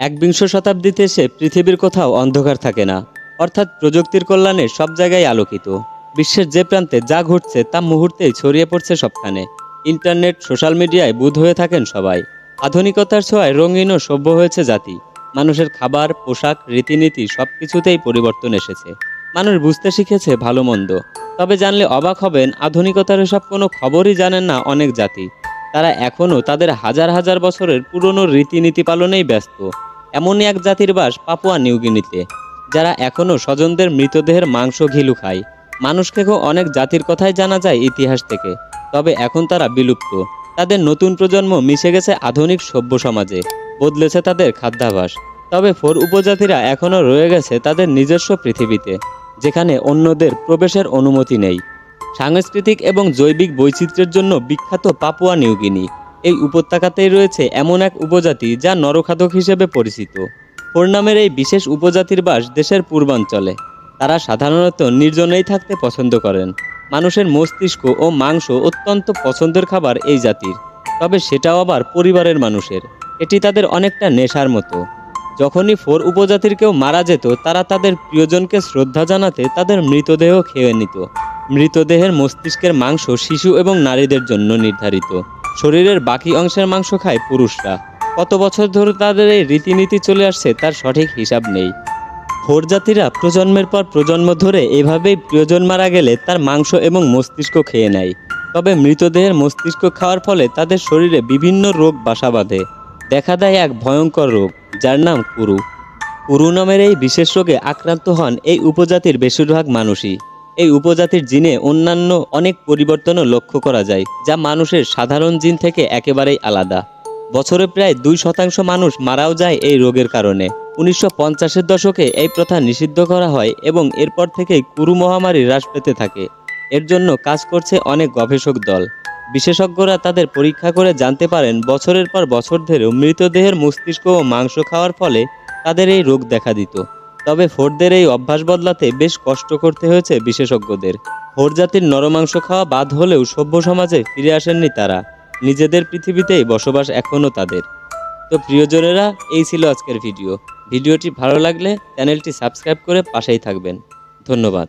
একবিংশ শতাব্দীতে এসে পৃথিবীর কোথাও অন্ধকার থাকে না। অর্থাৎ প্রযুক্তির কল্যাণে সব জায়গায় আলোকিত। বিশ্বের যে প্রান্তে যা ঘটছে তা মুহূর্তেই ছড়িয়ে পড়ছে সবখানে। ইন্টারনেট, সোশ্যাল মিডিয়ায় বুধ হয়ে থাকেন সবাই। আধুনিকতার ছোঁয়ায় রঙিন ও সভ্য হয়েছে জাতি। মানুষের খাবার, পোশাক, রীতিনীতি সব কিছুতেই পরিবর্তন এসেছে। মানুষ বুঝতে শিখেছে ভালো মন্দ। তবে জানলে অবাক হবেন, আধুনিকতার এসব কোনো খবরই জানেন না অনেক জাতি। তারা এখনও তাদের হাজার হাজার বছরের পুরনো রীতিনীতি পালনেই ব্যস্ত। এমনই এক জাতির বাস পাপুয়া নিউগিনিতে যারা এখনও স্বজনদের মৃতদেহের মাংস ঘিলু খায়। মানুষকেও অনেক জাতির কথাই জানা যায় ইতিহাস থেকে, তবে এখন তারা বিলুপ্ত। তাদের নতুন প্রজন্ম মিশে গেছে আধুনিক সভ্য সমাজে, বদলেছে তাদের খাদ্যাভাস। তবে ফোর উপজাতিরা এখনও রয়ে গেছে তাদের নিজস্ব পৃথিবীতে, যেখানে অন্যদের প্রবেশের অনুমতি নেই। সাংস্কৃতিক এবং জৈবিক বৈচিত্র্যের জন্য বিখ্যাত পাপুয়া নিউগিনি এই উপত্যকাতেই রয়েছে এমন এক উপজাতি যা নরখাদক হিসেবে পরিচিত। ফোর নামের এই বিশেষ উপজাতির বাস দেশের পূর্বাঞ্চলে। তারা সাধারণত নির্জনেই থাকতে পছন্দ করেন। মানুষের মস্তিষ্ক ও মাংস অত্যন্ত পছন্দের খাবার এই জাতির। তবে সেটাও আবার পরিবারের মানুষের। এটি তাদের অনেকটা নেশার মতো। যখনই ফোর উপজাতির কেউ মারা যেত, তারা তাদের প্রিয়জনকে শ্রদ্ধা জানাতে তাদের মৃতদেহ খেয়ে নিত। মৃতদেহের মস্তিষ্কের মাংস শিশু এবং নারীদের জন্য নির্ধারিত। শরীরের বাকি অংশের মাংস খায় পুরুষরা। কত বছর ধরে তাদের এই রীতিনীতি চলে আসছে তার সঠিক হিসাব নেই। ফোর জাতিরা প্রজন্মের পর প্রজন্ম ধরে এভাবেই প্রিয়জন মারা গেলে তার মাংস এবং মস্তিষ্ক খেয়ে নেয়। তবে মৃতদেহের মস্তিষ্ক খাওয়ার ফলে তাদের শরীরে বিভিন্ন রোগ বাসা বাঁধে। দেখা দেয় এক ভয়ঙ্কর রোগ, যার নাম কুরু। কুরু নামের এই বিশেষ রোগে আক্রান্ত হন এই উপজাতির বেশিরভাগ মানুষই। এই উপজাতির জিনে অন্যান্য অনেক পরিবর্তনও লক্ষ্য করা যায়, যা মানুষের সাধারণ জিন থেকে একেবারেই আলাদা। বছরে প্রায় দুই শতাংশ মানুষ মারাও যায় এই রোগের কারণে। উনিশশো পঞ্চাশের দশকে এই প্রথা নিষিদ্ধ করা হয় এবং এরপর থেকেই কুরু মহামারী হ্রাস পেতে থাকে। এর জন্য কাজ করছে অনেক গবেষক দল। বিশেষজ্ঞরা তাদের পরীক্ষা করে জানতে পারেন, বছরের পর বছর ধরেও মৃতদেহের মস্তিষ্ক ও মাংস খাওয়ার ফলে তাদের এই রোগ দেখা দিত। তবে ফোরদের এই অভ্যাস বদলাতে বেশ কষ্ট করতে হয়েছে বিশেষজ্ঞদের। ফোর জাতির নরমাংস খাওয়া বাদ হলেও সভ্য সমাজে ফিরে আসেননি তারা। নিজেদের পৃথিবীতেই বসবাস এখনও তাদের। তো প্রিয়জনেরা এই ছিল আজকের ভিডিও। ভিডিওটি ভালো লাগলে চ্যানেলটি সাবস্ক্রাইব করে পাশেই থাকবেন। ধন্যবাদ।